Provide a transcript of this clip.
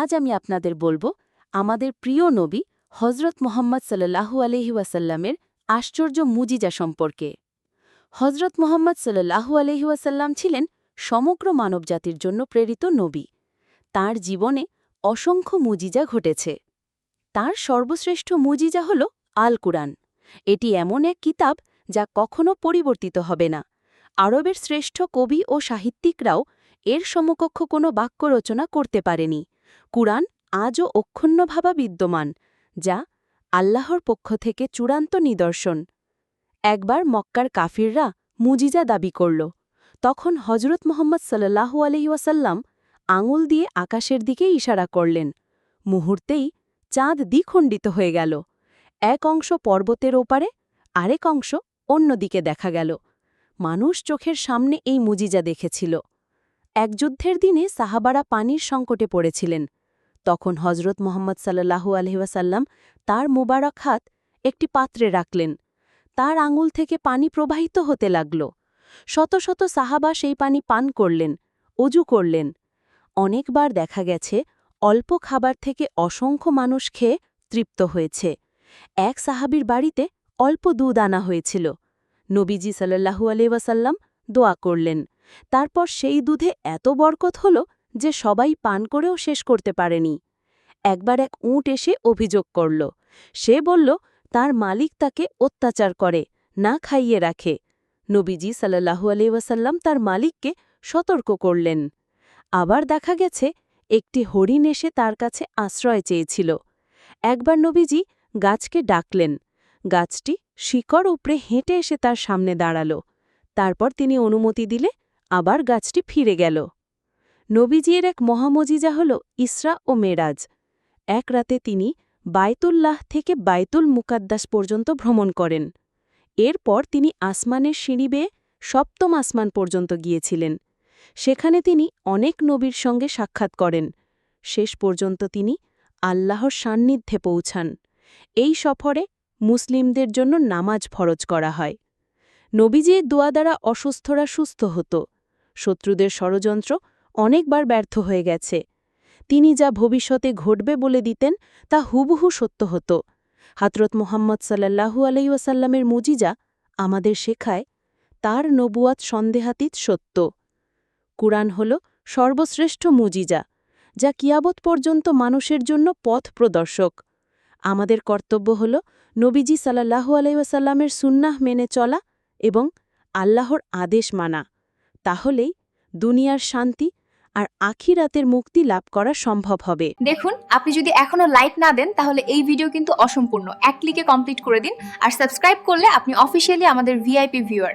আজ আমি আপনাদের বলব, আমাদের প্রিয় নবী হজরত মোহাম্মদ সাল্লাহু আলহি ওয়াসাল্লামের আশ্চর্য মুজিজা সম্পর্কে। হজরত মোহাম্মদ সাল্লাহু আলহি ওয়াসাল্লাম ছিলেন সমগ্র মানবজাতির জন্য প্রেরিত নবী। তার জীবনে অসংখ্য মুজিজা ঘটেছে। তার সর্বশ্রেষ্ঠ মুজিজা হল আল কুরআন এটি এমন এক কিতাব যা কখনো পরিবর্তিত হবে না। আরবের শ্রেষ্ঠ কবি ও সাহিত্যিকরাও এর সমকক্ষ কোনো বাক্য রচনা করতে পারেনি। কুরআন আজও অক্ষুণ্ণভাবা বিদ্যমান, যা আল্লাহর পক্ষ থেকে চূড়ান্ত নিদর্শন। একবার মক্কার কাফিররা মুজিজা দাবি করল, তখন হজরত মোহাম্মদ সাল্লাহু আলহিউসাল্লাম আঙুল দিয়ে আকাশের দিকে ইশারা করলেন। মুহূর্তেই চাঁদ দ্বিখণ্ডিত হয়ে গেল। এক অংশ পর্বতের ওপারে, আরেক অংশ অন্যদিকে দেখা গেল। মানুষ চোখের সামনে এই মুজিজা দেখেছিল। এক যুদ্ধের দিনে সাহাবারা পানির সংকটে পড়েছিলেন। তখন হজরত মোহাম্মদ সাল্লাহু আলহিবাসাল্লাম তার মোবারক হাত একটি পাত্রে রাখলেন। তার আঙুল থেকে পানি প্রবাহিত হতে লাগল। শত শত সাহাবা সেই পানি পান করলেন, অজু করলেন। অনেকবার দেখা গেছে, অল্প খাবার থেকে অসংখ্য মানুষ খেয়ে তৃপ্ত হয়েছে। এক সাহাবির বাড়িতে অল্প দুধ আনা হয়েছিল। নবীজি সাল্লাহু আলহিবাসাল্লাম দোয়া করলেন তারপর সেই দুধে এত বরকত হল যে সবাই পান করেও শেষ করতে পারেনি। একবার এক উঁট এসে অভিযোগ করল। সে বলল, তার মালিক তাকে অত্যাচার করে, না খাইয়ে রাখে। নবীজি সাল্লাহু আলহিবাসাল্লাম তার মালিককে সতর্ক করলেন। আবার দেখা গেছে, একটি হরিণ এসে তার কাছে আশ্রয় চেয়েছিল। একবার নবীজি গাছকে ডাকলেন। গাছটি শিকড় উপরে হেঁটে এসে তার সামনে দাঁড়াল। তারপর তিনি অনুমতি দিলে আবার গাছটি ফিরে গেল। নবীজির এক মহামজিজা হল ইসরা ও মেরাজ। এক রাতে তিনি বায়তুল্লাহ থেকে বায়তুল মুকাদ্দাস পর্যন্ত ভ্রমণ করেন। এরপর তিনি আসমানের সিঁড়ি বেয়ে সপ্তম আসমান পর্যন্ত গিয়েছিলেন। সেখানে তিনি অনেক নবীর সঙ্গে সাক্ষাৎ করেন। শেষ পর্যন্ত তিনি আল্লাহর সান্নিধ্যে পৌঁছান। এই সফরে মুসলিমদের জন্য নামাজ ফরজ করা হয়। নবীজির দোয়া দ্বারা অসুস্থরা সুস্থ হতো। শত্রুদের ষড়যন্ত্র অনেকবার ব্যর্থ হয়ে গেছে। তিনি যা ভবিষ্যতে ঘটবে বলে দিতেন, তা হুবহু সত্য হতো। হাতরত মোহাম্মদ সাল্লাহু আলাইসাল্লামের মুজিজা আমাদের শেখায়, তার নবুয়াত সন্দেহাতীত সত্য। কুরআন হল সর্বশ্রেষ্ঠ মুজিজা, যা কিয়াবত পর্যন্ত মানুষের জন্য পথ প্রদর্শক। আমাদের কর্তব্য হল নবীজি সাল্লাহু আলাইসাল্লামের সুন্নাহ মেনে চলা এবং আল্লাহর আদেশ মানা। তাহলেই দুনিয়ার শান্তি আর আখিরাতের মুক্তি লাভ করা সম্ভব হবে। দেখুন, আপনি যদি এখনও লাইক না দেন, তাহলে এই ভিডিও কিন্তু অসম্পূর্ণ। এক ক্লিকে কমপ্লিট করে দিন আর সাবস্ক্রাইব করলে আপনি অফিসিয়ালি আমাদের ভিআইপি ভিউয়ার